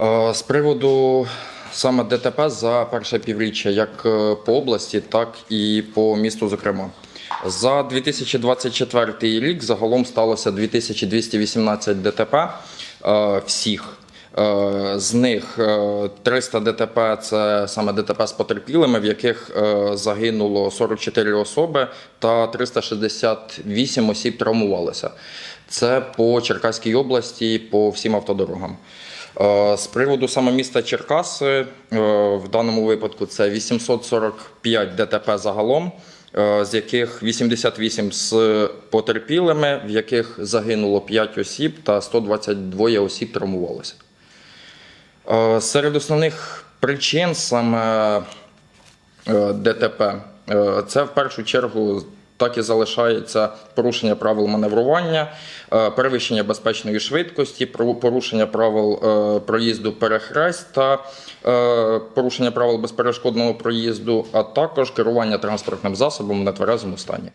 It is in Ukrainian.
Е, З приводу саме ДТП за перше півріччя, як е, по області, так і по місту, зокрема. За 2024 рік загалом сталося 2218 ДТП е, всіх. З них е, 300 ДТП це саме ДТП з потерпілими, в яких загинуло 44 особи та 368 осіб травмувалося. Це по Черкаській області, по всім автодорогам. Е, З приводу саме міста Черкаси, е, в даному випадку це 845 ДТП загалом, е, з яких 88 з потерпілими, в яких загинуло 5 осіб та 122 осіб травмувалося. Серед основних причин саме ДТП це в першу чергу так і залишається порушення правил маневрування, е, перевищення безпечної швидкості, порушення правил е, проїзду перехрест та е, порушення правил безперешкодного проїзду, а також керування транспортним засобом в нетверезому стані.